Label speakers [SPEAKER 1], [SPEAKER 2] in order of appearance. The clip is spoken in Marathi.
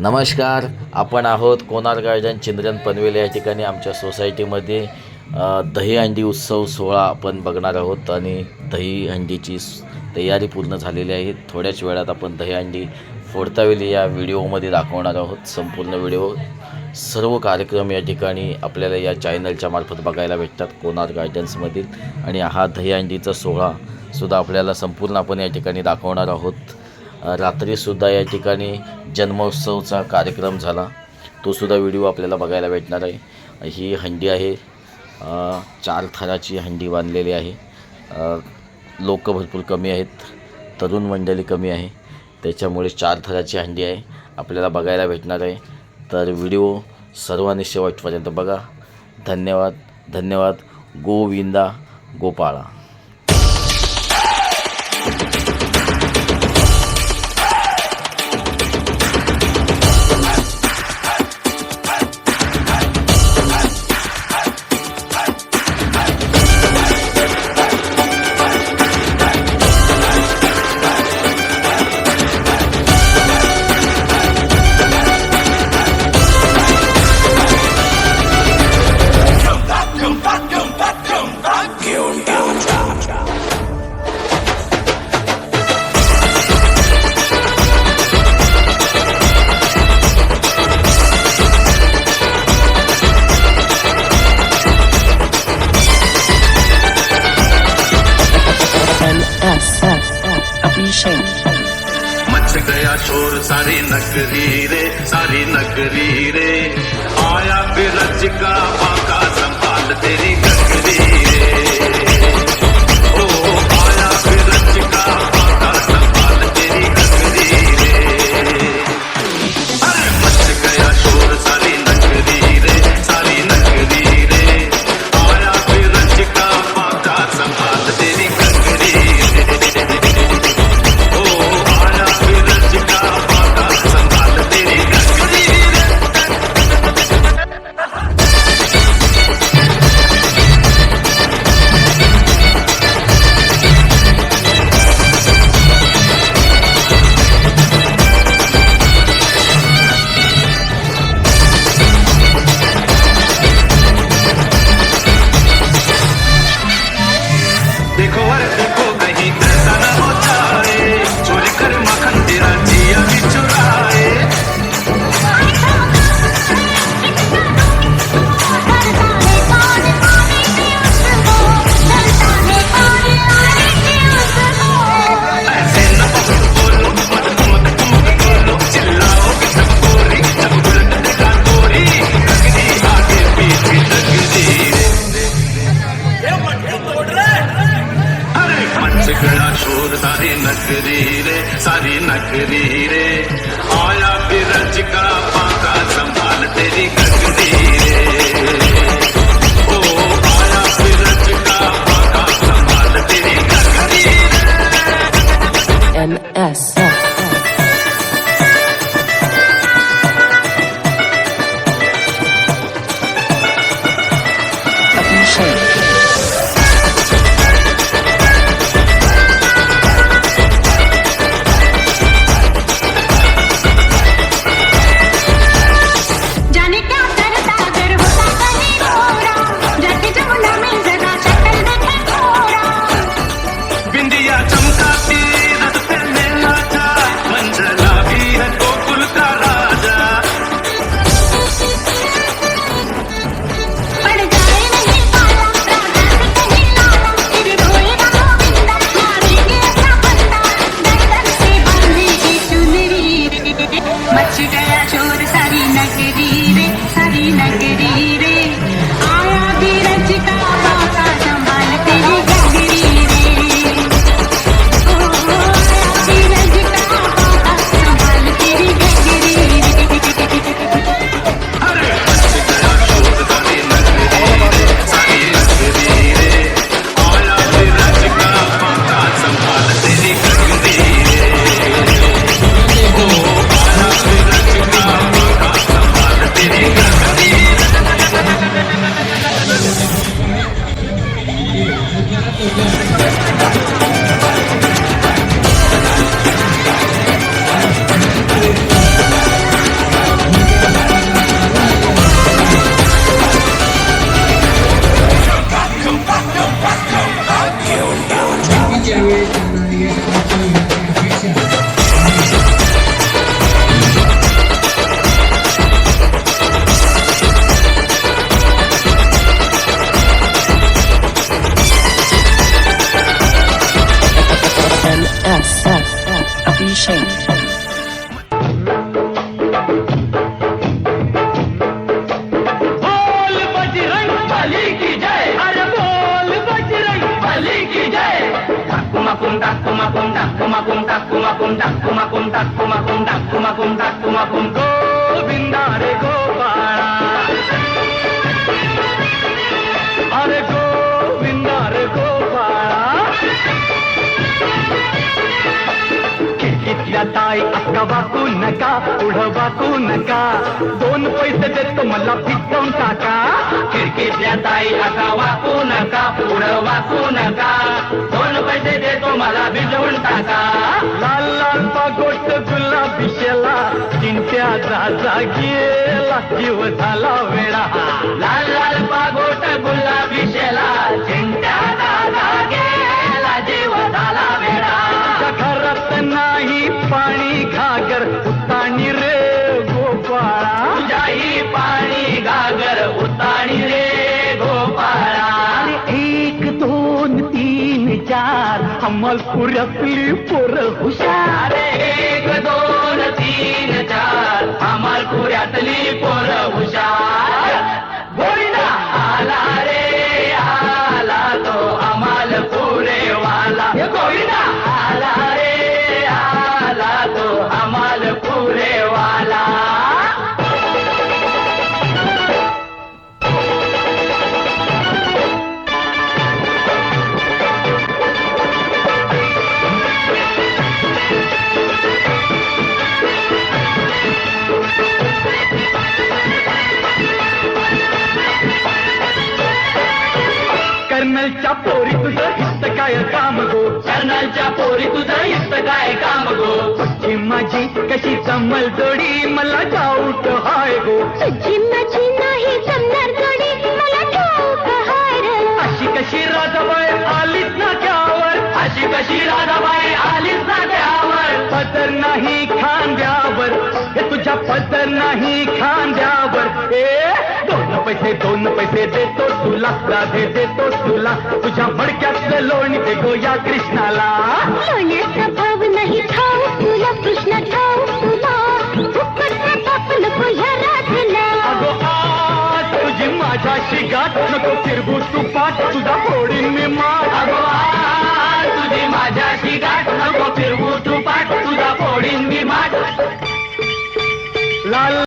[SPEAKER 1] नमस्कार आपण आहोत कोणार गार्डन चिंद्रन पनवेल या ठिकाणी आमच्या सोसायटीमध्ये. दही दहीहंडी उत्सव सोहळा आपण बघणार आहोत आणि दहीहंडीची हंडीची तयारी पूर्ण झालेली आहे. थोड्याच वेळात आपण दहीहंडी फोडता वेळी या व्हिडिओमध्ये दाखवणार आहोत. संपूर्ण व्हिडिओ सर्व कार्यक्रम या ठिकाणी आपल्याला या चॅनलच्या मार्फत बघायला भेटतात कोणार गार्डन्समधील आणि हा दहीहंडीचा सोहळा सुद्धा आपल्याला संपूर्ण आपण या ठिकाणी दाखवणार आहोत. रात्रीसुद्धा या ठिकाणी जन्मोत्सवचा कार्यक्रम झाला. तोसुद्धा व्हिडिओ आपल्याला बघायला भेटणार आहे. ही हंडी आहे. चार थराची हंडी बांधलेली आहे. लोक भरपूर कमी आहेत. तरुण मंडळी कमी आहे. त्याच्यामुळे चार थराची हंडी आहे. आपल्याला बघायला भेटणार आहे. तर व्हिडिओ सर्वांनी शेवटपर्यंत बघा. धन्यवाद. धन्यवाद. गोविंदा गोपाळा.
[SPEAKER 2] नगरी रे सारी नगरी रे. आया बिरज का नखरी रे सारी नखरी रे आया बिरज का
[SPEAKER 3] You. కుమకుంట కుమకుంట కుమకుంట కుమకుంట కుమకుంట కుమకుంట గోవిందారే नका पुढं वाकू नका. दोन पैसे देतो मला पिकवून टाका. खिडकीतल्या ताई आता वाकू नका पुढं वाकू नका. दोन पैसे देतो मला भिजवून टाका. लाल लाल पागोट गुलाबी शेला चिंत्या जा गेला जीव झाला वेळा लाल लाल पागोट गुलाबी शेला चिंत्या जा गेला जीव झाला वेळा घरात नाही पाणी घागर उताणी रे गोपाळा. तुझ्याही पाणी घागर उताणी रे गोपाळा. एक दोन तीन चार अमलपुरातली पोर हुशार. कर्नलच्या पोरी तुझं हित काय काम गो? माझी कशी जमल जोडी मला डाऊट हाय गो.
[SPEAKER 4] माझी नाही जमणार जोडी मला ठाऊक हाय रे.
[SPEAKER 3] अशी कशी राजाबाई आलीच ना त्यावर? अशी कशी राजाबाई आलीच ना त्यावर? पदर नाही खांद्यावर. हे तुझ्या पदर नाही खांद्यावर. ए पैसे दोन पैसे देतो तुला राधे देतो तुला. तुझ्या मडक्यातलं लोणी दे गो या कृष्णाला.
[SPEAKER 4] लोण्याचा भाव नाही ठाऊक तुला कृष्ण ठाऊक तुला.
[SPEAKER 3] अगो आज तुझी माझ्याशी गाठ नको फिरवू तू पाठ. तुझा फोडीन मी मा